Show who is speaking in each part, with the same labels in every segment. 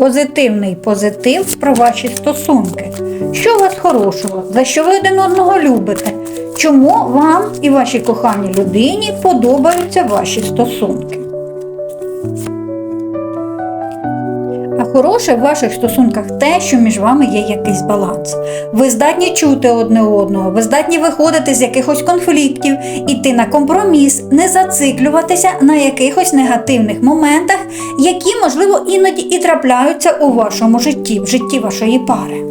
Speaker 1: позитивний позитив про ваші стосунки. Що у вас хорошого? За що ви один одного любите? Чому вам і вашій коханій людині подобаються ваші стосунки? Хороше в ваших стосунках те, що між вами є якийсь баланс. Ви здатні чути одне одного, ви здатні виходити з якихось конфліктів, іти на компроміс, не зациклюватися на якихось негативних моментах, які, можливо, іноді і трапляються у вашому житті, в житті вашої пари.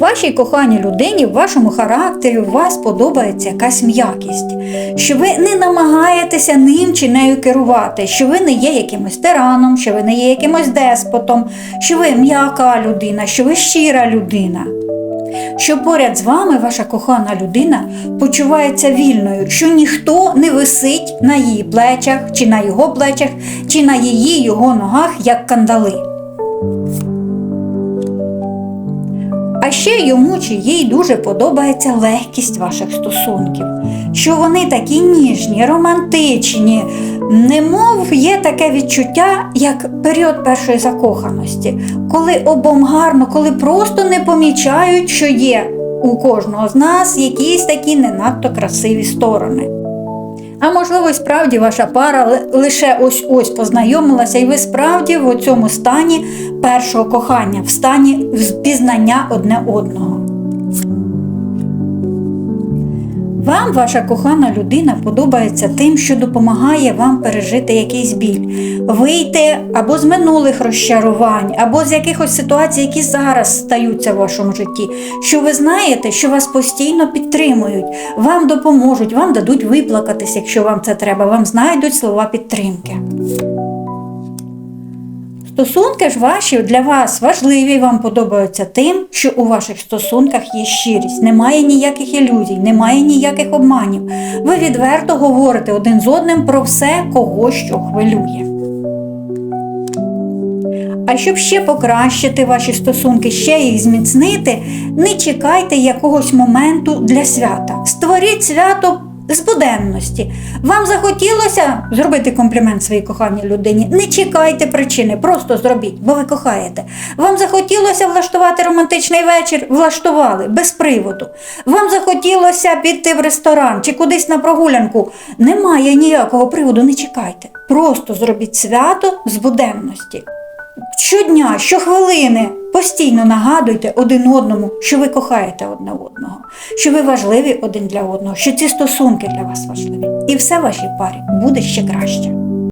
Speaker 1: Вашій коханій людині, в вашому характері, у вас подобається якась м'якість, що ви не намагаєтеся ним чи нею керувати, що ви не є якимось тираном, що ви не є якимось деспотом, що ви м'яка людина, що ви щира людина. Що поряд з вами ваша кохана людина почувається вільною, що ніхто не висить на її плечах, чи на його плечах, чи на її його ногах, як кандали. А ще йому чи їй дуже подобається легкість ваших стосунків, що вони такі ніжні, романтичні, немов є таке відчуття, як період першої закоханості, коли обом гарно, коли просто не помічають, що є у кожного з нас якісь такі не надто красиві сторони. А можливо, справді ваша пара ли- лише ось ось познайомилася, і ви справді в цьому стані першого кохання, в стані впізнання одне одного. Вам ваша кохана людина подобається тим, що допомагає вам пережити якийсь біль, вийти або з минулих розчарувань, або з якихось ситуацій, які зараз стаються в вашому житті. Що ви знаєте, що вас постійно підтримують, вам допоможуть, вам дадуть виплакатись, якщо вам це треба, вам знайдуть слова підтримки. Стосунки ж ваші для вас важливі, вам подобаються тим, що у ваших стосунках є щирість, немає ніяких ілюзій, немає ніяких обманів. Ви відверто говорите один з одним про все, кого що хвилює. А щоб ще покращити ваші стосунки, ще їх зміцнити, не чекайте якогось моменту для свята. Створіть свято з буденності. Вам захотілося зробити комплімент своїй коханій людині. Не чекайте причини, просто зробіть, бо ви кохаєте. Вам захотілося влаштувати романтичний вечір, влаштували без приводу. Вам захотілося піти в ресторан чи кудись на прогулянку. Немає ніякого приводу, не чекайте. Просто зробіть свято з буденності. Щодня, щохвилини постійно нагадуйте один одному, що ви кохаєте одне одного, що ви важливі один для одного, що ці стосунки для вас важливі. І все в вашій парі буде ще краще.